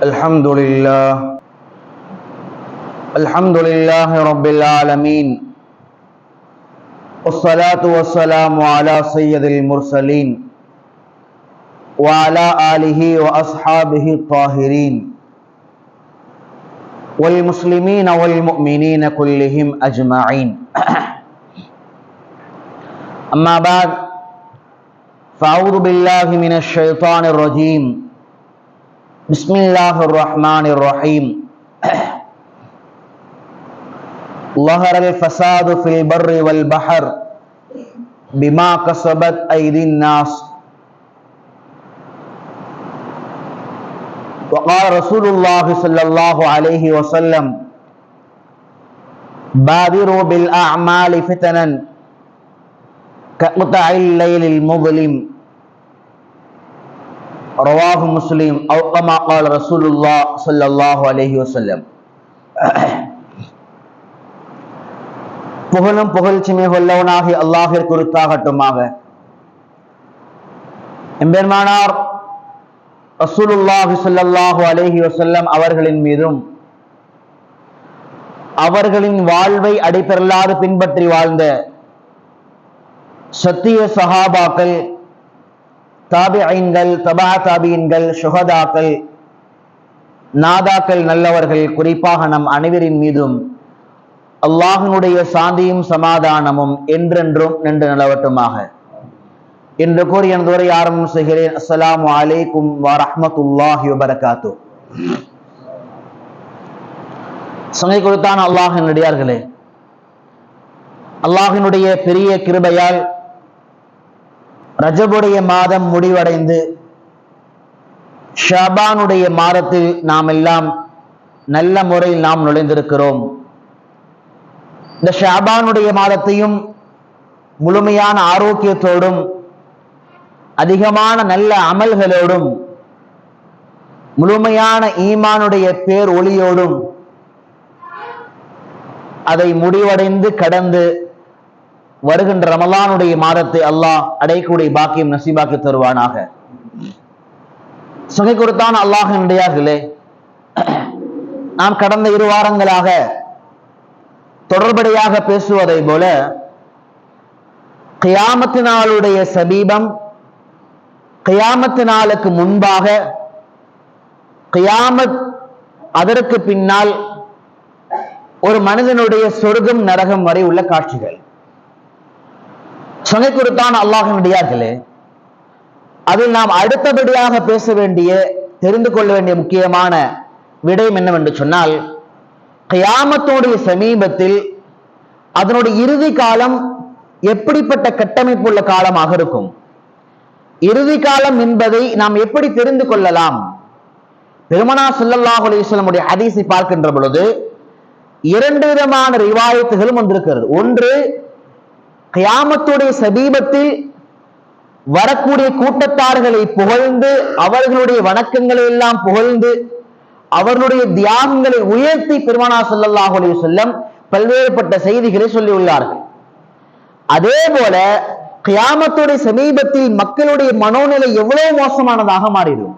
الحمد لله الحمد لله رب العالمين. والصلاة والسلام على سيد المرسلين وعلى آله وأصحابه الطاهرين. والمسلمين والمؤمنين كلهم أجمعين. أما بعد فأعوذ بالله من الشيطان الرجيم. بسم الله الرحمن الرحيم. ظهر الفساد في البر والبحر بما كسبت أيدي الناس. وقال رسول الله صلى الله عليه وسلم بادروا بالأعمال فتنا كقطع الليل المظلم. ரவாஹு முஸ்லீம் அவுகமா ரசூலுல்லா சொல்லல்லாஹு அலஹி வசல்லம் புகழும் புகழ்ச்சிமை வல்லவனாகி அல்லாஹிற்கு உருத்தாகட்டுமாக எம்பெருமானார் ரசூலுல்லாஹி சொல்லல்லாஹு அலஹி வசல்லம் அவர்களின் மீதும் அவர்களின் வாழ்வை அடிப்பெறலாது பின்பற்றி வாழ்ந்த சத்திய சகாபாக்கள் தாபிஐன்கள் தபா தாபியின்கள் சுகதாக்கள் நாதாக்கள் நல்லவர்கள் குறிப்பாக நம் அனைவரின் மீதும் அல்லாஹினுடைய சாந்தியும் சமாதானமும் என்றென்றும் நின்று நிலவட்டுமாக. என்று கூறி எனது உரை ஆரம்பம் செய்கிறேன் அஸ்லாம் வலைக்கும் வரமத்துல்லாஹி வபரகாத்து. சங்கை கொடுத்தான் அல்லாஹின் நடிகார்களே அல்லாஹினுடைய பெரிய கிருபையால் ரஜபுடைய மாதம் முடிவடைந்து ஷாபானுடைய மாதத்தில் நாம் எல்லாம் நல்ல முறையில் நாம் நுழைந்திருக்கிறோம். இந்த ஷாபானுடைய மாதத்தையும் முழுமையான ஆரோக்கியத்தோடும் அதிகமான நல்ல அமல்களோடும் முழுமையான ஈமானுடைய பேர் ஒளியோடும் அதை முடிவடைந்து கடந்து வருகின்ற ரமலானுடைய மாதத்தை அல்லாஹ் அடையக்கூடிய பாக்கியம் நசீபாக்கி தருவானாக. சுகை கொடுத்தான் அல்லாஹினுடையார்களே நாம் கடந்த இரு வாரங்களாக தொடர்படியாக பேசுவதை போல கியாமத்து நாளுடைய சமீபம் கியாமத்து நாளுக்கு முன்பாக கியாமத் அதற்கு பின்னால் ஒரு மனிதனுடைய சொர்க்கம் நரகம் வரை உள்ள காட்சிகள். சொங்கை கொடுத்தான் அல்லாஹினுடையார்களே அதில் நாம் அடுத்தபடியாக பேச வேண்டிய தெரிந்து கொள்ள வேண்டிய முக்கியமான விடயம் என்னவென்று சொன்னால் கயாமத்தோடைய சமீபத்தில் அதனுடைய இறுதி காலம் எப்படிப்பட்ட கட்டமைப்புள்ள காலமாக இருக்கும்? இறுதி காலம் என்பதை நாம் எப்படி தெரிந்து கொள்ளலாம்? பெருமனா சுல்லல்லாஹ் அலிஸ்லமுடைய ஹதீஸை பார்க்கின்ற பொழுது இரண்டு விதமான ரிவாயத்துகளும் வந்திருக்கிறது. ஒன்று கியாமத்துடைய சமீபத்தில் வரக்கூடிய கூட்டத்தார்களை புகழ்ந்து அவர்களுடைய வணக்கங்களை எல்லாம் புகழ்ந்து அவர்களுடைய தியாகங்களை உயர்த்தி பெருமானா சல்லல்லாஹு அலைஹி பல்வேறுபட்ட செய்திகளை சொல்லியுள்ளார்கள். அதே போல கியாமத்துடைய சமீபத்தில் மக்களுடைய மனோநிலை எவ்வளவு மோசமானதாக மாறிடும்?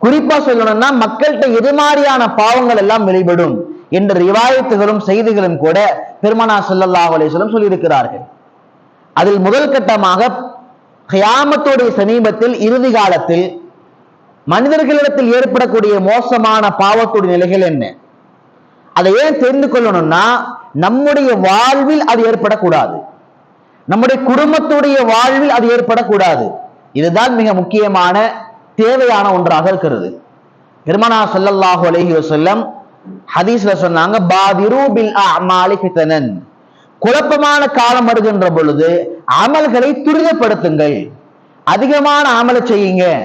குறிப்பா சொல்லணும்னா மக்கள்கிட்ட எது மாதிரியான பாவங்கள் எல்லாம் வெளிப்படும். என்ற ரிவாயத்துகளும் செய்திகளும் கூட பெருமனா சல்லல்லாஹு அலைஹி சொல்லியிருக்கிறார்கள். அதில் முதல் கட்டமாக ஹயாமத்துடைய சமீபத்தில் இறுதி காலத்தில் மனிதர்களிடத்தில் ஏற்படக்கூடிய மோசமான பாவத்துடைய நிலைகள் என்ன? அதை ஏன் தெரிந்து கொள்ளணும்னா நம்முடைய வாழ்வில் அது ஏற்படக்கூடாது. நம்முடைய குடும்பத்துடைய வாழ்வில் அது ஏற்படக்கூடாது. இதுதான் மிக முக்கியமான தேவையான ஒன்றாக இருக்கிறது. பெருமனா ஸல்லல்லாஹு அலைஹி வசல்லம் ஹதீஸ்ல சொன்னாங்க பாதிரூபில் அமாலி குழப்பமான காலம் வருகின்ற பொழுது அமல்களை துரிதப்படுத்துங்கள். அதிகமான அமலை செய்யுங்க.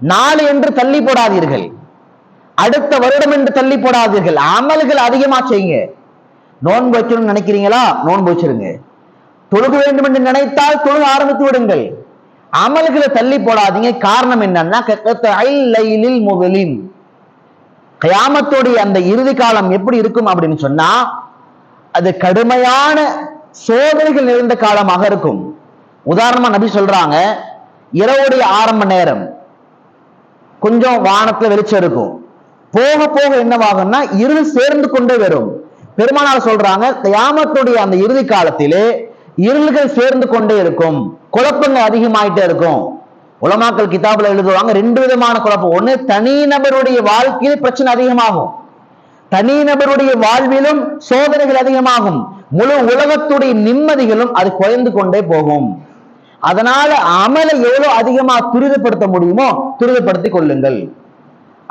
நாலு என்று தள்ளி போடாதீர்கள். அடுத்த வருடம் என்று தள்ளி போடாதீர்கள். அமல்கள் அதிகமா செய்யுங்க. நோன்பு வைக்கணும்னு நினைக்கிறீங்களா? நோன்பு வச்சிருங்க. தொழுக வேண்டும் என்று நினைத்தால் தொழுக ஆரம்பித்து விடுங்கள். அமல்களை தள்ளி போடாதீங்க. காரணம் என்னன்னா முதலின் கயாமத்துடைய அந்த இறுதி காலம் எப்படி இருக்கும் அப்படின்னு சொன்னா அது கடுமையான சோதனைகள் நிறைந்த காலமாக இருக்கும். உதாரணமா நபி சொல்றாங்க இரவுடைய ஆரம்ப நேரம் கொஞ்சம் வானத்துல வெளிச்சம் இருக்கும். போக போக என்னவாகும்னா இருள் சேர்ந்து கொண்டே வரும். பெருமானார் சொல்றாங்க கயாமத்துடைய அந்த இறுதி காலத்திலே இருள்கள் சேர்ந்து கொண்டே இருக்கும். குழப்பங்கள் அதிகமாயிட்டே இருக்கும். உலமாக்கல் கிதாபில் எழுதுவாங்க ரெண்டு விதமான குழப்பம். ஒண்ணு தனிநபருடைய வாழ்க்கையில் பிரச்சனை அதிகமாகும். தனி நபருடைய வாழ்விலும் சோதனைகள் அதிகமாகும். முழு உலகத்துடைய நிம்மதிகளும் அது குறைந்து கொண்டே போகும். அதனால அமலை எவ்வளவு அதிகமா துரிதப்படுத்த முடியுமோ துரிதப்படுத்திக் கொள்ளுங்கள்.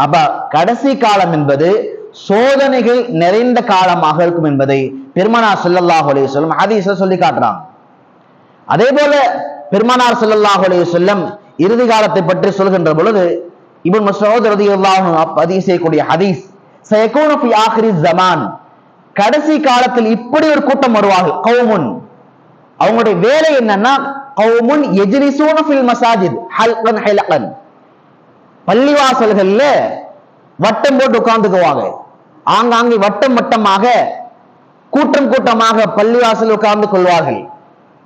அப்ப கடைசி காலம் என்பது சோதனைகள் நிறைந்த காலமாக இருக்கும் என்பதை பெருமனார் செல்லல்லாஹ் அலைய சொல்லும் ஹதீஸ்ல சொல்லி காட்டுறான் அதே போல பெருமனார் செல்லல்லாஹ் அலைய சொல்லம் இறுதி காலத்தை பற்றி சொல்கின்ற பொழுது இவன் மஸ்ஊத் ரலியல்லாஹு பதிவு செய்யக்கூடிய ஹதீஸ் சயகூனு ஃபி ஜமான் கடைசி காலத்தில் இப்படி ஒரு கூட்டம் வருவார்கள். கௌமுன். அவங்களுடைய வேலை என்னன்னா கௌமுன் எஜ்லிசூன ஃபில் மசாஜித் ஹல்கன் ஹைலகன். பள்ளிவாசல்கள்ல வட்டம் போட்டு உட்கார்ந்துக்குவாங்க. ஆங்காங்கே வட்டம் வட்டமாக கூட்டம் கூட்டமாக பள்ளிவாசல் உட்கார்ந்து கொள்வார்கள்.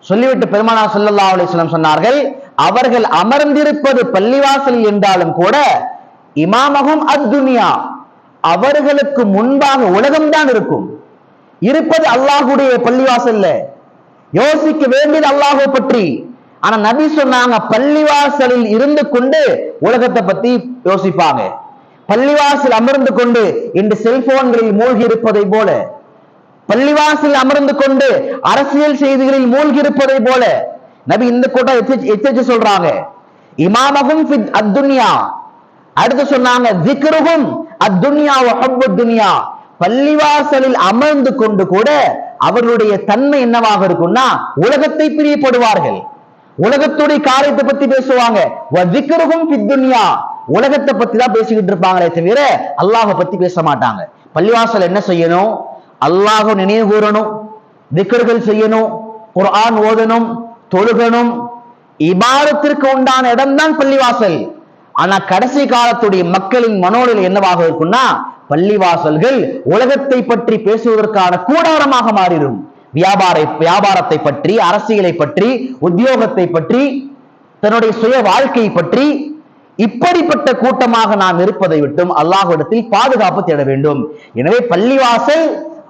சொல்லிவிட்டு பெருமானா சொல்லல்லா அலிஸ்லாம் சொன்னார்கள் அவர்கள் அமர்ந்திருப்பது பள்ளிவாசல் என்றாலும் கூட இமாமகம் அத்துனியா. அவர்களுக்கு முன்பாக உலகம்தான் இருக்கும். இருப்பது அல்லாஹுடைய பள்ளிவாசல்ல. யோசிக்க வேண்டியது அல்லாஹு பற்றி. ஆனா நபி சொன்னாங்க பள்ளிவாசலில் இருந்து கொண்டு உலகத்தை பத்தி யோசிப்பாங்க. பள்ளிவாசல் அமர்ந்து கொண்டு இன்று செல்போன்களில் மூழ்கி இருப்பதை போல. பள்ளிவாசல் அமர்ந்து கொண்டு அரசியல் செய்திகளில் மூழ்கி இருப்பதை போல. நபி இந்த கூட்டம் எச்சரிச்சு சொல்றாங்க. இமாமகும் அத்துன்யா. அடுத்து சொன்னாங்க விக்ருகும் அத்துன்யா வஹப்பு துன்யா பள்ளிவாசலில் அமர்ந்து கொண்டு கூட அவர்களுடைய தன்மை என்னவாக இருக்கும்னா உலகத்தை பிரியப்படுவார்கள். உலகத்துடைய காரியத்தை பத்தி பேசுவாங்க. விக்ருகும் பித்துன்யா உலகத்தை பத்தி தான் பேசிக்கிட்டு இருப்பாங்களே தவிர அல்லாஹை பத்தி பேச மாட்டாங்க. பள்ளிவாசல் என்ன செய்யணும்? அல்லாஹ் நினைவு கூறணும். திக்கர்கள் செய்யணும். குர்ஆன் ஓதணும். தொழுகணும். இபாரத்திற்கு உண்டான இடம்தான் பள்ளிவாசல். ஆனா கடைசி காலத்துடைய மக்களின் மனோநிலை என்னவாக இருக்கும்னா பள்ளிவாசல்கள் உலகத்தை பற்றி பேசுவதற்கான கூடாரமாக மாறிடும். வியாபார வியாபாரத்தை பற்றி அரசியலை பற்றி உத்தியோகத்தை பற்றி தன்னுடைய சுய வாழ்க்கை பற்றி இப்படிப்பட்ட கூட்டமாக நாம் இருப்பதை விட்டும் அல்லாஹ்விடத்தில் பாதுகாப்பு தேட வேண்டும். எனவே பள்ளிவாசல்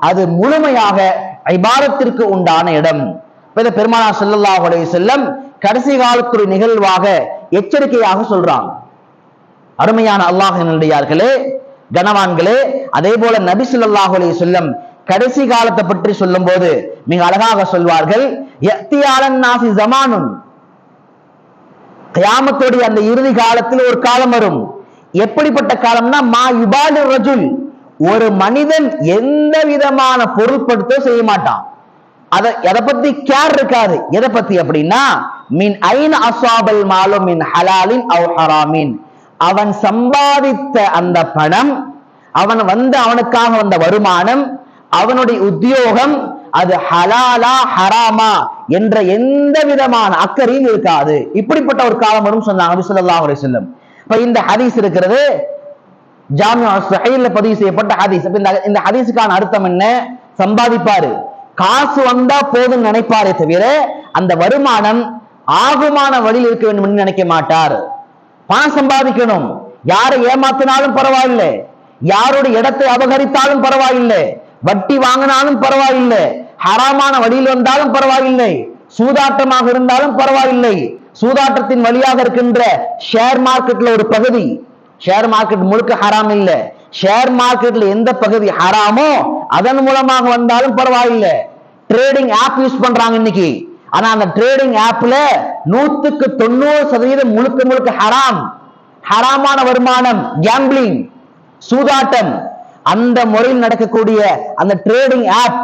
அது முழுமையாக ஐபாரத்திற்கு உண்டான இடம். இப்ப இதை பெருமானார் செல்லம் கடைசி காலத்துடைய நிகழ்வாக எச்சரிக்கையாக சொல்றாங்க. அருமையான அல்லாஹினுடையார்களே கனவான்களே அதே போல நபி ஸல்லல்லாஹு அலைஹி கடைசி காலத்தை பற்றி சொல்லும் போது மிக அழகாக சொல்வார்கள் யத்தியாலன் நாசி ஜமானும் கியாமத்துடைய அந்த இறுதி காலத்தில் ஒரு காலம் வரும். எப்படிப்பட்ட காலம்னா மா யுபாலு ரஜுல். ஒரு மனிதன் எந்த விதமான பொருட்படுத்தோ செய்ய மாட்டான். அதை எதை பத்தி கேர் இருக்காது. எதை பத்தி அப்படின்னா மின் ஐன் அசாபல் மாலும் மின் ஹலாலின் அவ் ஹராமின். அவன் சம்பாதித்த அந்த பணம் அவன் வந்து அவனுக்காக வந்த வருமானம் அவனுடைய உத்தியோகம் அது ஹலாலா ஹராமா என்ற எந்த விதமான அக்கறையும் இருக்காது. இப்படிப்பட்ட ஒரு காலம் வரும் சொன்னாங்க நபி ஸல்லல்லாஹு அலைஹி இப்ப இந்த ஹதீஸ் இருக்கிறது. ஜாமியா பதிவு செய்யப்பட்ட ஹதீஸ். இந்த இந்த ஹதீஸுக்கான அர்த்தம் என்ன? சம்பாதிப்பாரு. காசு வந்தா போதும் நினைப்பாரே தவிர அந்த வருமானம் ஆகுமான வழியில் இருக்க வேண்டும் என்று நினைக்க மாட்டார். பணம் சம்பாதிக்கணும். யாரை ஏமாத்தினாலும் பரவாயில்லை. யாருடைய இடத்தை அபகரித்தாலும் பரவாயில்லை. வட்டி வாங்கினாலும் பரவாயில்லை. ஹராமான வழியில் வந்தாலும் பரவாயில்லை. சூதாட்டமாக இருந்தாலும் பரவாயில்லை. சூதாட்டத்தின் வழியாக இருக்கின்ற ஷேர் மார்க்கெட்ல ஒரு பகுதி. ஷேர் மார்க்கெட் முழுக்க ஹராம் இல்லை. ஷேர் மார்க்கெட்ல எந்த பகுதி ஹராமோ அதன் மூலமாக வந்தாலும் பரவாயில்லை. ட்ரேடிங் ஆப் யூஸ் பண்றாங்க இன்னைக்கு. ஆனா அந்த ட்ரேடிங் ஆப்ல நூத்துக்கு தொண்ணூறு சதவீதம் முழுக்க முழுக்க ஹராம் ஹராமான வருமானம் கேம்பிளிங் சூதாட்டம். அந்த முறையில் நடக்கக்கூடிய அந்த ட்ரேடிங் ஆப்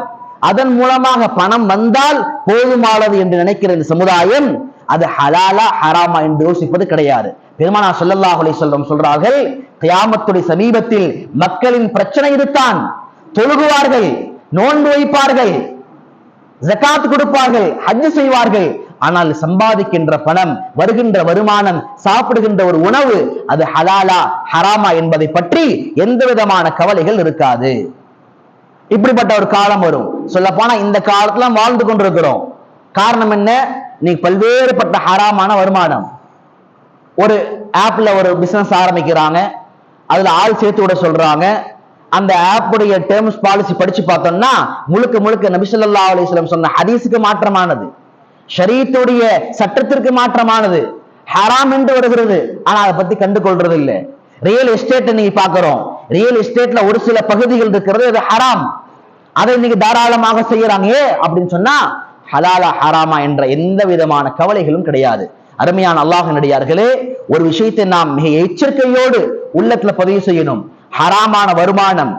அதன் மூலமாக பணம் வந்தால் போதுமானது என்று நினைக்கிற இந்த சமுதாயம் அது ஹலாலா ஹராமா என்று யோசிப்பது கிடையாது. பெருமானா சொல்லல்லாஹுலை சொல்றோம் சொல்றார்கள் கியாமத்துடைய சமீபத்தில் மக்களின் பிரச்சனை இதுதான். தொழுகுவார்கள் நோன்பு வைப்பார்கள் ஜகாத் கொடுப்பார்கள் ஹஜ் செய்வார்கள். ஆனால் சம்பாதிக்கின்ற பணம் வருகின்ற வருமானம் சாப்பிடுகின்ற ஒரு உணவு அது ஹலாலா ஹராமா என்பதை பற்றி எந்த விதமான கவலைகள் இருக்காது. இப்படிப்பட்ட ஒரு காலம் வரும். சொல்ல போனா இந்த காலத்துல வாழ்ந்து கொண்டிருக்கிறோம். காரணம் என்ன? நீ பல்வேறுபட்ட ஹராமான வருமானம். ஒரு ஆப்ல ஒரு பிசினஸ் ஆரம்பிக்கிறாங்க. அதுல ஆள் சேர்த்து விட சொல்றாங்க. அந்த ஆப்புடைய டேர்ம்ஸ் பாலிசி படிச்சு பார்த்தோம்னா முழுக்க முழுக்க நபிசல்லா ஸல்லல்லாஹு சொன்ன ஹதீஸுக்கு மாற்றமானது. ஷரீத்துடைய சட்டத்திற்கு மாற்றமானது. ஹராம் என்று வருகிறது. ஆனா அதை பத்தி கண்டு கொள்றது இல்ல ரியல் எஸ்டேட் நீங்க பாக்குறோம் ரியல் எஸ்டேட்ல ஒரு சில பகுதிகள் இருக்கிறது அது ஹராம். அதை இன்னைக்கு தாராளமாக செய்யறாங்க. அப்படின்னு சொன்னா ஹலாலா ஹராமா என்ற எந்த விதமான கவலைகளும் கிடையாது. அருமையான அல்லாஹ் நடிகார்களே ஒரு விஷயத்தை நாம் மிக எச்சரிக்கையோடு உள்ளத்துல பதிவு செய்யணும். ஹராமான வருமானம்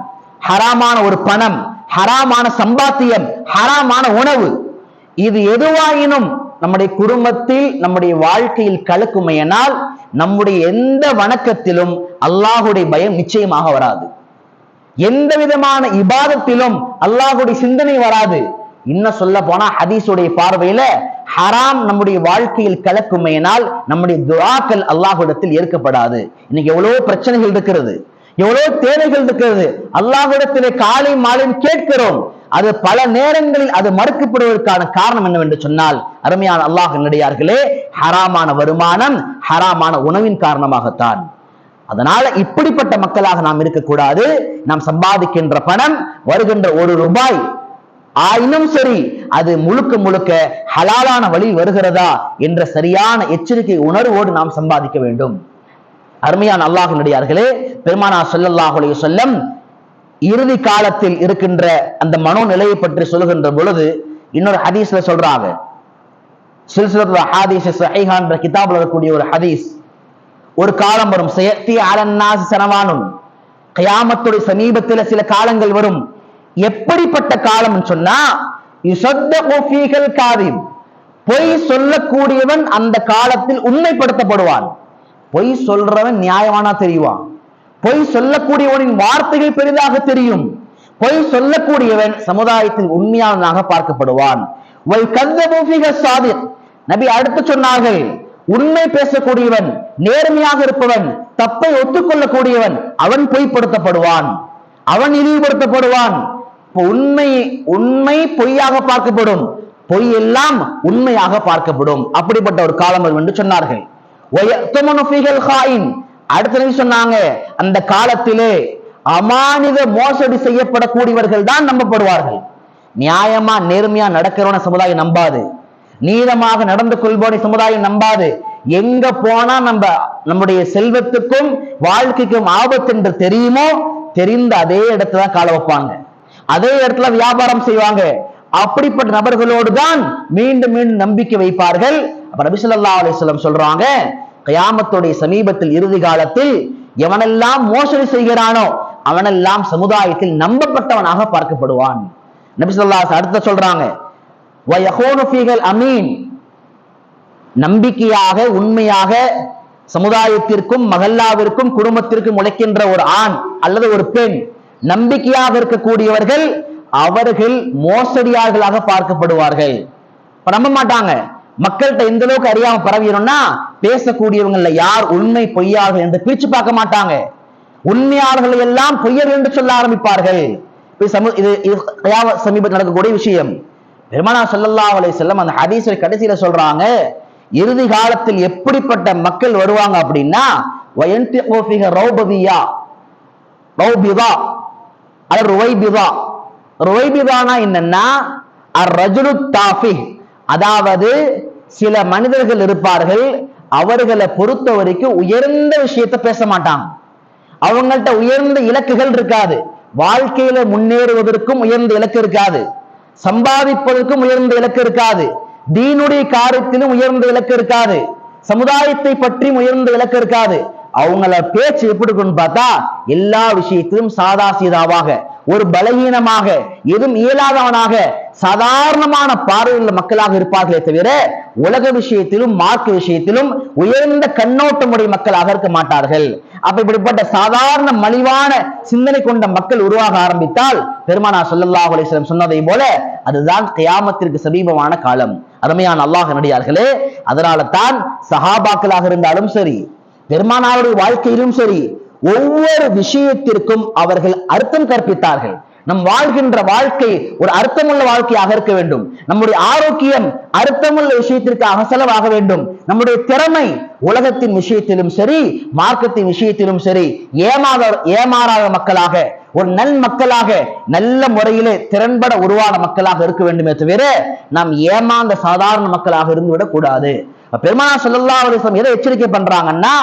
ஹராமான ஒரு பணம் ஹராமான சம்பாத்தியம் ஹராமான உணவு. இது எதுவாயினும் நம்முடைய குடும்பத்தில் நம்முடைய வாழ்க்கையில் கலக்குமையனால் நம்முடைய எந்த வணக்கத்திலும் அல்லாஹுடைய பயம் நிச்சயமாக வராது. எந்த விதமான இபாதத்திலும் அல்லாஹுடைய சிந்தனை வராது. இன்னும் சொல்ல போனா ஹதீஸுடைய பார்வையில ஹராம் நம்முடைய வாழ்க்கையில் கலக்குமையினால் நம்முடைய துஆக்கள் அல்லாஹுடத்தில் ஏற்கப்படாது. இன்னைக்கு எவ்வளவு பிரச்சனைகள் இருக்கிறது. எவ்வளவு தேவைகள் இருக்கிறது? அல்லாஹிடத்திலே காலை மாலையும் கேட்கிறோம். அது பல நேரங்களில் அது மறுக்கப்படுவதற்கான காரணம் என்னவென்று சொன்னால் அருமையான அல்லாஹ் நடிகார்களே ஹராமான வருமானம் ஹராமான உணவின் காரணமாகத்தான். அதனால இப்படிப்பட்ட மக்களாக நாம் இருக்கக்கூடாது. நாம் சம்பாதிக்கின்ற பணம் வருகின்ற ஒரு ரூபாய் ஆயினும் சரி அது முழுக்க முழுக்க ஹலாலான வழி வருகிறதா என்ற சரியான எச்சரிக்கை உணர்வோடு நாம் சம்பாதிக்க வேண்டும். அருமையான அல்லாஹு நடிகார்களே பெருமானா ஸல்லல்லாஹு சொல்லம் இறுதி காலத்தில் இருக்கின்ற அந்த மனோநிலையை பற்றி சொல்லுகின்ற பொழுது இன்னொரு ஹதீஸ்ல சொல்றாங்க. சில்சிலத்துல ஹாதீஸ் சஹிஹான்ற கிதாபில் இருக்கக்கூடிய ஒரு ஹதீஸ். ஒரு காலம் வரும். செயத்தி அலன்னாசி சனவானும் கயாமத்துடைய சமீபத்துல சில காலங்கள் வரும். எப்படிப்பட்ட காலம் சொன்னா காதிம். பொய் சொல்லக்கூடியவன் அந்த காலத்தில் உண்மைப்படுத்தப்படுவான். பொய் சொல்றவன் நியாயமானா தெரியுவான்? பொய் சொல்லக்கூடியவனின் வார்த்தைகள் பெரிதாக தெரியும். பொய் சொல்லக்கூடியவன் சமுதாயத்தில் உண்மையானதாக பார்க்கப்படுவான். வை நபி அடுத்து சொன்னார்கள் உண்மை பேசக்கூடியவன் நேர்மையாக இருப்பவன் தப்பை ஒத்துக்கொள்ளக்கூடியவன் அவன் பொய்ப்படுத்தப்படுவான். அவன் இழிவுபடுத்தப்படுவான். உண்மை உண்மை பொய்யாக பார்க்கப்படும். பொய் எல்லாம் உண்மையாக பார்க்கப்படும். அப்படிப்பட்ட ஒரு காலம் என்று சொன்னார்கள். அடுத்த நிமிஷம் சொன்னாங்க அந்த காலத்திலே அமானித மோசடி செய்யப்படக்கூடியவர்கள் தான் நம்பப்படுவார்கள். நியாயமா நேர்மையா நடக்கிறவன சமுதாயம் நம்பாது. நீதமாக நடந்து கொள்பவனை சமுதாயம் நம்பாது. எங்க போனா நம்ம நம்முடைய செல்வத்துக்கும் வாழ்க்கைக்கும் ஆபத்து என்று தெரியுமோ தெரிந்த அதே இடத்துல கால வைப்பாங்க. அதே இடத்துல வியாபாரம் செய்வாங்க. அப்படிப்பட்ட நபர்களோடு தான் மீண்டும் மீண்டும் நம்பிக்கை வைப்பார்கள். அப்ப நபி ஸல்லல்லாஹு சொல்றாங்க கயாமத்துடைய சமீபத்தில் இறுதி காலத்தில் எவனெல்லாம் மோசடி செய்கிறானோ அவனெல்லாம் சமுதாயத்தில் நம்பப்பட்டவனாக பார்க்கப்படுவான். நபி அடுத்த சொல்றாங்க அமீன். நம்பிக்கையாக உண்மையாக சமுதாயத்திற்கும் மகல்லாவிற்கும் குடும்பத்திற்கும் உழைக்கின்ற ஒரு ஆண் அல்லது ஒரு பெண் நம்பிக்கையாக இருக்கக்கூடியவர்கள் அவர்கள் மோசடியார்களாக பார்க்கப்படுவார்கள். இப்ப நம்ப மாட்டாங்க. மக்கள்கிட்ட எந்த அளவுக்கு அறியாம பரவிடணும்னா பேசக்கூடியவங்கள யார் உண்மை பொய்யார்கள் என்று பிரிச்சு பார்க்க மாட்டாங்க. உண்மையாளர்களை எல்லாம் பொய்யர் என்று சொல்ல ஆரம்பிப்பார்கள். இது இது இது சமீபத்தில் நடக்கக்கூடிய விஷயம். பெருமானா சொல்லல்லா அலை செல்லம் அந்த ஹதீஸில் கடைசியில சொல்றாங்க இறுதி காலத்தில் எப்படிப்பட்ட மக்கள் வருவாங்க அப்படின்னா ரௌபதியா ரௌபிதா அல்லது ருவைபிதா ருவைபிதானா என்னன்னா அர்-ரஜுலு அதாவது சில மனிதர்கள் இருப்பார்கள் அவர்களை பொறுத்த வரைக்கும் உயர்ந்த விஷயத்தை பேச மாட்டாங்க. அவங்கள்ட்ட உயர்ந்த இலக்குகள் இருக்காது. வாழ்க்கையில முன்னேறுவதற்கும் உயர்ந்த இலக்கு இருக்காது. சம்பாதிப்பதற்கும் உயர்ந்த இலக்கு இருக்காது. தீனுடைய காரியத்திலும் உயர்ந்த இலக்கு இருக்காது. சமுதாயத்தை பற்றி உயர்ந்த இலக்கு இருக்காது. அவங்கள பேச்சு எப்படி இருக்குன்னு பார்த்தா எல்லா விஷயத்திலும் சாதா சீதாவாக ஒரு பலகீனமாக எதுவும் இயலாதவனாக சாதாரணமான பார்வையுள்ள மக்களாக இருப்பார்களே தவிர உலக விஷயத்திலும் மார்க் விஷயத்திலும் உயர்ந்த கண்ணோட்டமுடைய மக்களாக இருக்க மாட்டார்கள். அப்ப இப்படிப்பட்ட சாதாரண மலிவான சிந்தனை கொண்ட மக்கள் உருவாக ஆரம்பித்தால் பெருமானா ஸல்லல்லாஹு அலிஸ்லம் சொன்னதை போல அதுதான் கியாமத்திற்கு சமீபமான காலம். அருமையான அல்லாஹ் நடிகார்களே அதனால தான் சஹாபாக்களாக இருந்தாலும் சரி பெருமானாருடைய வாழ்க்கையிலும் சரி ஒவ்வொரு விஷயத்திற்கும் அவர்கள் அர்த்தம் கற்பித்தார்கள். நம் வாழ்கின்ற வாழ்க்கை ஒரு அர்த்தமுள்ள வாழ்க்கையாக இருக்க வேண்டும். நம்முடைய ஆரோக்கியம் அர்த்தமுள்ள விஷயத்திற்காக செலவாக வேண்டும். நம்முடைய திறமை உலகத்தின் விஷயத்திலும் சரி மார்க்கத்தின் விஷயத்திலும் சரி ஏமாத ஏமாறாத மக்களாக ஒரு நல் மக்களாக நல்ல முறையிலே திறன்பட உருவான மக்களாக இருக்க வேண்டுமே தவிர நாம் ஏமாந்த சாதாரண மக்களாக இருந்துவிடக் கூடாது. பெருமானா சொல்லல்லா அலிஸ்லாம் எதை எச்சரிக்கை பண்றாங்கன்னா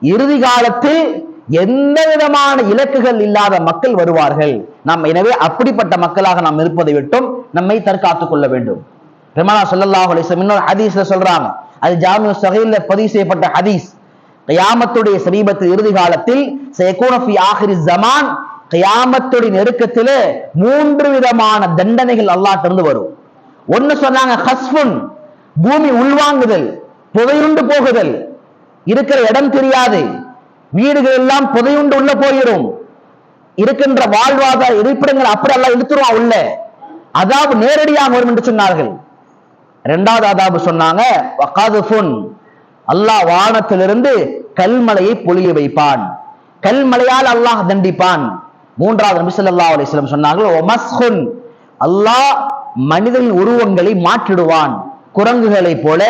இறுதி காலத்தில் எந்த விதமான இலக்குகள் இல்லாத மக்கள் வருவார்கள். நாம் எனவே அப்படிப்பட்ட மக்களாக நாம் இருப்பதை விட்டும் நம்மை தற்காத்துக் கொள்ள வேண்டும். பெருமானா சொல்லல்லாஹ் அலிஸ்லாம் இன்னொரு ஹதீஸ்ல சொல்றாங்க. அது ஜாமிய சகையில் பதிவு செய்யப்பட்ட ஹதீஸ். கயாமத்துடைய சமீபத்து இறுதி காலத்தில் ஆஹிரி ஜமான் கயாமத்துடைய நெருக்கத்தில் மூன்று விதமான தண்டனைகள் அல்லாட்டிருந்து வரும். ஒன்னு சொன்னாங்க ஹஸ்புன் பூமி உள்வாங்குதல் புதையுண்டு போகுதல். இருக்கிற இடம் தெரியாது. வீடுகள் எல்லாம் புதையுண்டு உள்ள போயிடும். இருக்கின்ற வாழ்வாதார இருப்பிடங்கள் அப்படி எல்லாம் இழுத்துருவான் உள்ள. அதாவது நேரடியாக வரும் என்று சொன்னார்கள். இரண்டாவது அதாபு சொன்னாங்க அல்லாஹ் வானத்திலிருந்து கல்மலையை பொழிய வைப்பான். கல்மலையால் அல்லாஹ் தண்டிப்பான். மூன்றாவது நபி ஸல்லல்லாஹு அலைஹி வஸல்லம் சொன்னார்கள் அல்லாஹ் மனிதனின் உருவங்களை மாற்றிடுவான். குரங்குகளை போல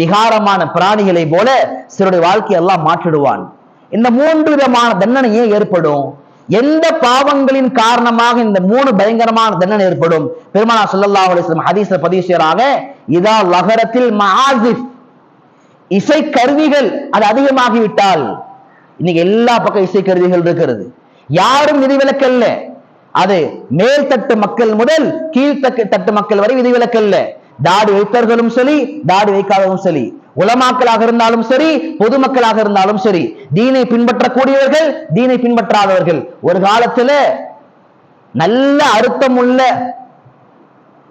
விகாரமான பிராணிகளை போல சிலருடைய வாழ்க்கையை எல்லாம் மாற்றிடுவான். இந்த மூன்று விதமான தண்டனையே ஏற்படும்? எந்த பாவங்களின் காரணமாக இந்த மூணு பயங்கரமான தண்டனை ஏற்படும்? பெருமானா சொல்லல்லா அலைஹி ஹதீச ஹதீஸ்ல பதிவு செய்யறாங்க இதா லகரத்தில் மஹாசிப் இசை கருவிகள் அது அதிகமாகிவிட்டால் இன்னைக்கு எல்லா பக்கம் இசை கருவிகள் இருக்கிறது. யாரும் விதிவிலக்கல்ல அது மேல்தட்டு மக்கள் முதல் கீழ்த்தட்டு தட்டு மக்கள் வரை விதிவிலக்கல்ல தாடி வைத்தவர்களும் சரி தாடி வைக்காதவரும் சரி. உலமாக்களாக இருந்தாலும் சரி பொதுமக்களாக இருந்தாலும் சரி. தீனை பின்பற்றக்கூடியவர்கள் தீனை பின்பற்றாதவர்கள். ஒரு காலத்துல நல்ல அர்த்தமுள்ள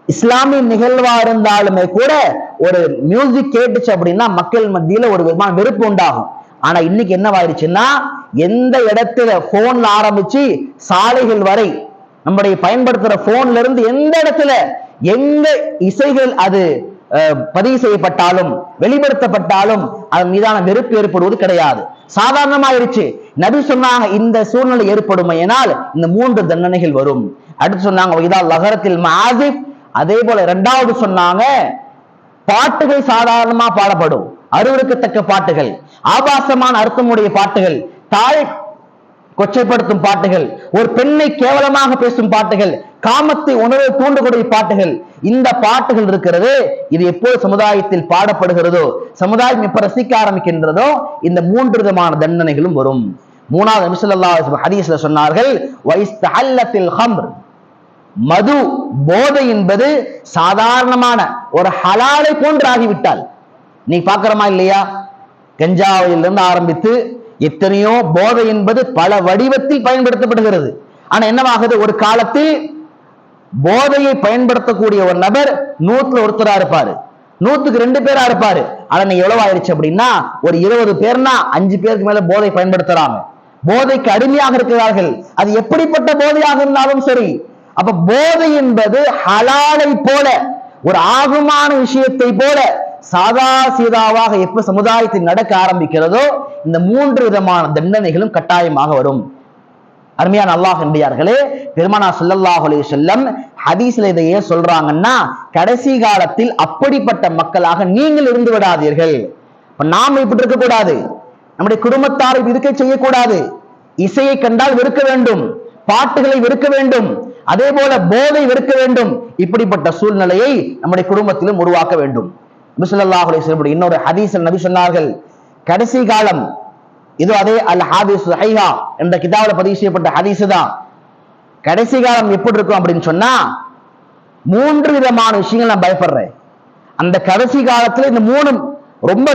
இஸ்லாமிய நிகழ்வா இருந்தாலுமே கூட ஒரு மியூசிக் கேட்டுச்சு அப்படின்னா மக்கள் மத்தியில ஒரு விதமான வெறுப்பு உண்டாகும். ஆனா இன்னைக்கு என்னவாயிருச்சுன்னா எந்த இடத்துல போன்ல ஆரம்பிச்சு சாலைகள் வரை நம்முடைய பயன்படுத்துற போன்ல இருந்து எந்த இடத்துல எந்த இசைகள் அது பதிவு செய்யப்பட்டாலும் வெளிப்படுத்தப்பட்டாலும் அதன் மீதான வெறுப்பு ஏற்படுவது கிடையாது. சாதாரணமாயிருச்சு. நபி சொன்னாங்க இந்த சூழ்நிலை ஏற்படுமையினால் இந்த மூன்று தண்டனைகள் வரும். அடுத்து சொன்னாங்க இதா லகரத்தில் மாதிப் அதே போல இரண்டாவது சொன்னாங்க பாட்டுகள் சாதாரணமா பாடப்படும். அருவருக்கத்தக்க பாட்டுகள் ஆபாசமான அர்த்தமுடைய பாட்டுகள் தாய் கொச்சைப்படுத்தும் பாட்டுகள் ஒரு பெண்ணை கேவலமாக பேசும் பாட்டுகள் காமத்தை உணர்வை தூண்டக்கூடிய பாட்டுகள் இந்த பாட்டுகள் இருக்கிறது இது எப்போது சமுதாயத்தில் பாடப்படுகிறதோ சமுதாயம் எப்ப ரசிக்க ஆரம்பிக்கின்றதோ இந்த மூன்று விதமான தண்டனைகளும் வரும். மூணாவது நபிசல்லா ஹதீஸ்ல சொன்னார்கள் மது போதை என்பது சாதாரணமான ஒரு ஹலாலை போன்று ஆகிவிட்டால் நீ பார்க்கிறோமா இல்லையா? கஞ்சாவிலிருந்து ஆரம்பித்து எத்தனையோ போதை என்பது பல வடிவத்தில் பயன்படுத்தப்படுகிறது. ஆனா என்னவாகுது? ஒரு காலத்தில் போதையை பயன்படுத்தக்கூடிய ஒரு நபர் நூத்துல ஒருத்தரா இருப்பாரு. நூத்துக்கு ரெண்டு பேரா இருப்பாரு. ஆனா நீ எவ்வளவு ஆயிருச்சு அப்படின்னா ஒரு இருபது பேர்னா அஞ்சு பேருக்கு மேல போதை பயன்படுத்துறாங்க. போதைக்கு அடிமையாக இருக்கிறார்கள். அது எப்படிப்பட்ட போதையாக இருந்தாலும் சரி. அப்ப போதை என்பது ஹலாலை போல ஒரு ஆகுமான விஷயத்தை போல சாதா சீதாவாக எப்ப சமுதாயத்தில் நடக்க ஆரம்பிக்கிறதோ இந்த மூன்று விதமான தண்டனைகளும் கட்டாயமாக வரும். அருமையான அல்லாஹ் என்பியார்களே பெருமானா சொல்லல்லாஹ் அலி செல்லம் ஹதீஸ்ல இதை ஏன் சொல்றாங்கன்னா கடைசி காலத்தில் அப்படிப்பட்ட மக்களாக நீங்கள் இருந்து விடாதீர்கள். இப்ப நாம் இப்படி இருக்க கூடாது நம்முடைய குடும்பத்தாரை இருக்க செய்யக்கூடாது. இசையை கண்டால் வெறுக்க வேண்டும். பாட்டுகளை வெறுக்க வேண்டும். அதே போல போதை வெறுக்க வேண்டும். இப்படிப்பட்ட சூழ்நிலையை நம்முடைய குடும்பத்திலும் உருவாக்க வேண்டும். நபிசுல்லாஹுலே ஸல்லல்லாஹு இன்னொரு ஹதீஸ் நபி சொன்னார்கள். கடைசி காலம் இது அதே அல் ஹாதிஸ் ஹைஹா என்ற கிதாவில் பதிவு செய்யப்பட்ட ஹதீஸ் தான். கடைசி காலம் எப்படி இருக்கும் அப்படின்னு சொன்னா மூன்று விதமான விஷயங்கள் நான் பயப்படுறேன். அந்த கடைசி காலத்துல இந்த மூணும் ரொம்ப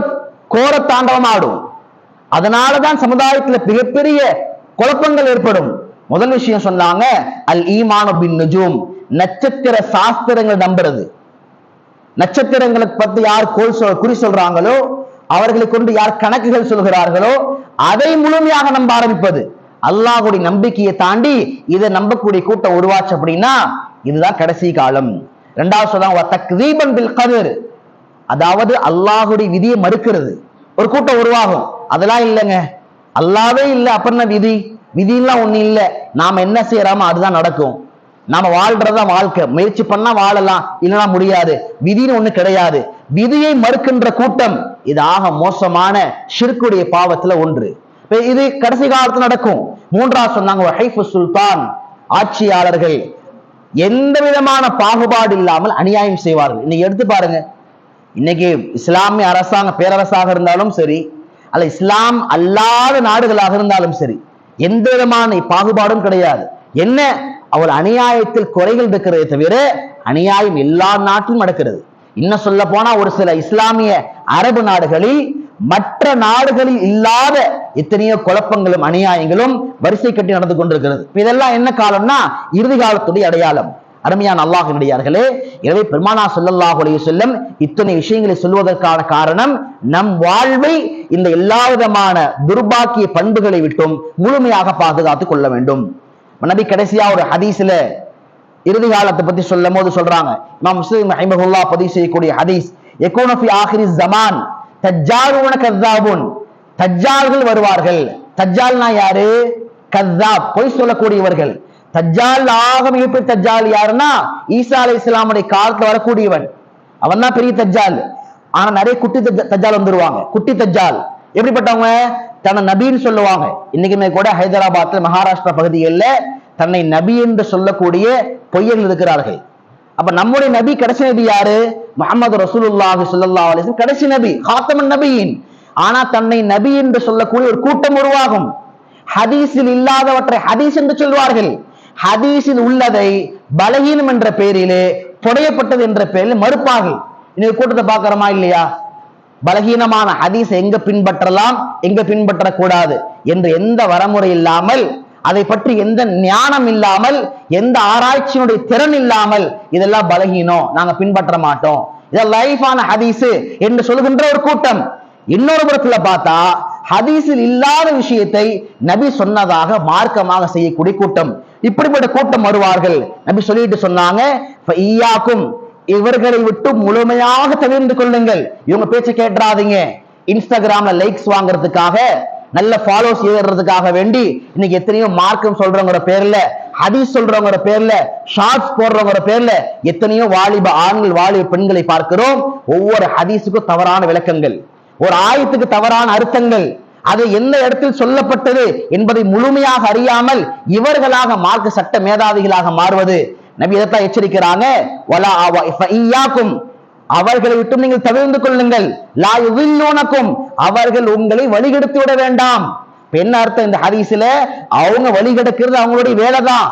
கோர தாண்டவமாடும் அதனாலதான் சமுதாயத்துல மிகப்பெரிய குழப்பங்கள் ஏற்படும். முதல் விஷயம் சொன்னாங்க அல் ஈமானு பின் நுஜூம் நட்சத்திர சாஸ்திரங்கள் நம்புறது. நட்சத்திரங்களை பத்தி யார் கோல் சொல் குறி சொல்றாங்களோ அவர்களை கொண்டு யார் கணக்குகள் சொல்கிறார்களோ அதை முழுமையாக நம்ப ஆரம்பிப்பது. அல்லாஹுடைய நம்பிக்கையை தாண்டி இதை நம்பக்கூடிய கூட்டம் உருவாச்சு அப்படின்னா இதுதான் கடைசி காலம். ரெண்டாவது சொல்றாங்க பில் கதிர். அதாவது அல்லாஹுடைய விதியை மறுக்கிறது. ஒரு கூட்டம் உருவாகும். அதெல்லாம் இல்லைங்க. அல்லாவே இல்லை அப்புறம் விதி. விதியெல்லாம் ஒண்ணு இல்லை. நாம என்ன செய்யறாமோ அதுதான் நடக்கும். நாம வாழ்றதுதான் வாழ்க்கை. முயற்சி பண்ணா வாழலாம். இல்லைன்னா முடியாது. விதின்னு ஒண்ணு கிடையாது. விதியை மறுக்கின்ற கூட்டம் இது ஆக மோசமான ஷிர்குடைய பாவத்துல ஒன்று. இப்ப இது கடைசி காலத்துல நடக்கும். மூன்றாவது சொன்னாங்க சுல்தான். ஆட்சியாளர்கள் எந்த விதமான பாகுபாடு இல்லாமல் அநியாயம் செய்வார்கள். இன்னைக்கு எடுத்து பாருங்க. இன்னைக்கு இஸ்லாமிய அரசாங்க பேரரசாக இருந்தாலும் சரி அல்ல இஸ்லாம் அல்லாத நாடுகளாக இருந்தாலும் சரி எந்த விதமான பாகுபாடும் கிடையாது. என்ன? அவள் அநியாயத்தில் குறைகள் இருக்கிறதே தவிர அநியாயம் எல்லா நாட்டிலும் நடக்கிறது. இன்னும் சொல்ல போனா ஒரு சில இஸ்லாமிய அரபு நாடுகளில் மற்ற நாடுகளில் இல்லாத எத்தனையோ குழப்பங்களும் அநியாயங்களும் வரிசை கட்டி நடந்து கொண்டிருக்கிறது. இதெல்லாம் என்ன காலம்னா இறுதி காலத்துடைய அடையாளம். அருமையான அல்லாஹினுடையார்களே எனவே பெருமானா ஸல்லல்லாஹு சொல்லும் இத்தனை விஷயங்களை சொல்வதற்கான காரணம் நம் வாழ்வை இந்த எல்லா விதமான துர்பாக்கிய பண்புகளை விட்டும் முழுமையாக பாதுகாத்துக் கொள்ள வேண்டும். நபி கடைசியா ஒரு ஹதீஸ்ல இறுதி காலத்தை பத்தி சொல்லும் போது சொல்றாங்க. இமாம் முஸ்லிம் ரஹிமஹுல்லா பதிவு செய்யக்கூடிய ஹதீஸ் யகூன ஆஹிரி ஜமான் தஜ்ஜாலுன கஸ்ஸாபுன் தஜ்ஜால்கள் வருவார்கள். தஜ்ஜால்னா யாரு? கஸ்ஸாப் பொய் சொல்லக்கூடியவர்கள். தஜ்ஜால் ஆக மிகப்பெரிய தஜ்ஜால் யாருன்னா? ஈசா அலி இஸ்லாமுடைய காலத்துல வரக்கூடியவன். அவன் தான் பெரிய தஜ்ஜால். ஆனா நிறைய குட்டி தஜ்- தஜ்ஜால் வந்துருவாங்க. குட்டி தஜ்ஜால். எப்படிப்பட்டவங்க? தன்னை நபின்னு சொல்லுவாங்க. இன்னைக்குமே கூட ஹைதராபாத்ல மகாராஷ்டிரா பகுதிகளில் தன்னை நபி என்று சொல்லக்கூடிய பொய்யர்கள் இருக்கிறார்கள். அப்ப நம்முடைய நபி கடைசி நபி யாரு? முகமது ரசூலுல்லாஹி சொல்லல்லா அலைஹி கடைசி நபி ஹாத்தமன் நபியின். ஆனா தன்னை நபி என்று சொல்லக்கூடிய ஒரு கூட்டம் உருவாகும். ஹதீஸில் இல்லாதவற்றை ஹதீஸ் என்று சொல்வார்கள். ஹதீஸில் உள்ளதை பலகீனம் என்ற பெயரிலே புடையப்பட்டது என்ற பெயரில் மறுப்பார்கள். இன்னைக்கு கூட்டத்தை பார்க்கிறோமா இல்லையா? பலகீனமான ஹதீஸ் எங்க பின்பற்றலாம் எங்க பின்பற்றக்கூடாது என்று எந்த வரமுறை இல்லாமல் அதை பற்றி எந்த ஞானம் இல்லாமல் எந்த ஆராய்ச்சியினுடைய திறன் இல்லாமல் இதெல்லாம் பலகீனம். நாங்க பின்பற்ற மாட்டோம். இதெல்லாம் லைஃபான ஹதீஸ் என்று சொல்கின்ற ஒரு கூட்டம். இன்னொரு புறத்துல பார்த்தா ஹதீஸில் இல்லாத விஷயத்தை நபி சொன்னதாக மார்க்கமாக செய்யக்கூடிய கூட்டம். இப்படிப்பட்ட கூட்டம் வருவார்கள். நபி சொல்லிட்டு சொன்னாங்க இவர்களை விட்டு முழுமையாக தவிர்ந்து கொள்ளுங்கள். இவங்க பேச்சு கேட்டுறாதீங்க இன்ஸ்டாகிராம்ல லைக்ஸ் வாங்குறதுக்காக நல்ல ஃபாலோஸ் ஏறுறதுக்காக வேண்டி இன்னைக்கு எத்தனையோ மார்க்கம் சொல்றவங்க பேர்ல ஹதீஸ் சொல்றவங்க பேர்ல ஷார்ட்ஸ் போடுறவங்க பேர்ல எத்தனையோ வாலிப ஆண்கள் வாலிப பெண்களை பார்க்கிறோம். ஒவ்வொரு ஹதீஸுக்கும் தவறான விளக்கங்கள். ஒரு ஆயத்துக்கு தவறான அர்த்தங்கள். அது எந்த இடத்தில் சொல்லப்பட்டது என்பதை முழுமையாக அறியாமல் இவர்களாக மார்க்க சட்ட மேதாவிகளாக மாறுவது. நபி இதைத்தான் எச்சரிக்கிறாங்க? வலா அவர்களை விட்டு நீங்கள் தவிர்ந்து கொள்ளுங்கள். லா யுதில்லூனக்கும். அவர்கள் உங்களை வழிகெடுத்து விட வேண்டாம். இப்ப என்ன அர்த்தம் இந்த ஹதீஸ்ல? அவங்க வழிகெடுக்கிறது அவங்களுடைய வேலைதான்.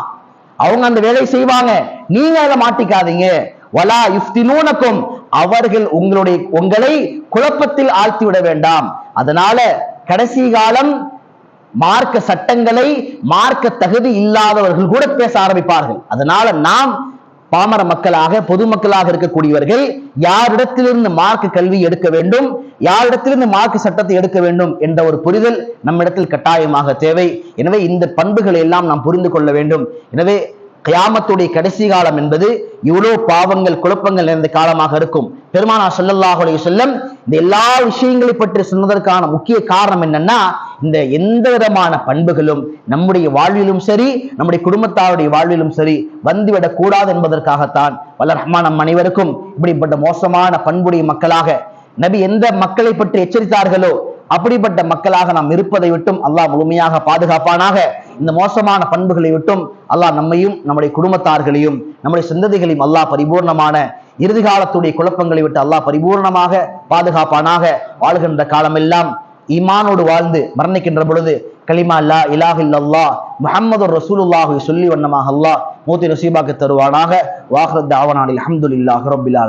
அவங்க அந்த வேலையை செய்வாங்க. நீங்க அதை மாட்டிக்காதீங்க. வலா இஃப்தினூனக்கும் அவர்கள் உங்களுடைய உங்களை குழப்பத்தில் ஆழ்த்தி விட வேண்டாம். அதனால கடைசி காலம் மார்க்க சட்டங்களை மார்க்க தகுதி இல்லாதவர்கள் கூட பேச ஆரம்பிப்பார்கள். அதனால நாம் பாமர மக்களாக பொதுமக்களாக இருக்கக்கூடியவர்கள் யாரிடத்திலிருந்து மார்க்க கல்வி எடுக்க வேண்டும் யாரிடத்திலிருந்து மார்க்க சட்டத்தை எடுக்க வேண்டும் என்ற ஒரு புரிதல் நம்மிடத்தில் கட்டாயமாக தேவை. எனவே இந்த பண்புகளை எல்லாம் நாம் புரிந்து கொள்ள வேண்டும். எனவே கியாமத்துடைய கடைசி காலம் என்பது இவ்வளவு பாவங்கள் குழப்பங்கள் நிறைந்த காலமாக இருக்கும். பெருமானா சொல்லல்லாஹுடைய சொல்லம் இந்த எல்லா விஷயங்களை பற்றி சொன்னதற்கான முக்கிய காரணம் என்னன்னா இந்த எந்த விதமான பண்புகளும் நம்முடைய வாழ்விலும் சரி நம்முடைய குடும்பத்தாருடைய வாழ்விலும் சரி வந்துவிடக் கூடாது என்பதற்காகத்தான் வல்ல ரஹ்மான் நம் அனைவருக்கும் இப்படிப்பட்ட மோசமான பண்புடைய மக்களாக நபி எந்த மக்களை பற்றி எச்சரித்தார்களோ அப்படிப்பட்ட மக்களாக நாம் இருப்பதை விட்டும் அல்லாஹ் முழுமையாக பாதுகாப்பானாக. இந்த மோசமான பண்புகளை விட்டும் அல்லாஹ் நம்மையும் நம்முடைய குடும்பத்தார்களையும் நம்முடைய சிந்ததிகளையும் அல்லாஹ் பரிபூர்ணமான இறுதி காலத்துடைய குழப்பங்களை விட்டு அல்லாஹ் பரிபூர்ணமாக பாதுகாப்பானாக வாழ்கின்ற காலமெல்லாம் ஈமானோடு வாழ்ந்து மரணிக்கின்ற பொழுது கலிமா அல்லா இலாஹ் இல்லல்லா முஹம்மது ரசூலுல்லாஹு சொல்லி வண்ணமாக அல்லாஹ் மூத்தி நசீபாக்கு தருவானாக. வாஹரத் தாவனானில் அஹமதுல்லாஹ் ரப்பில்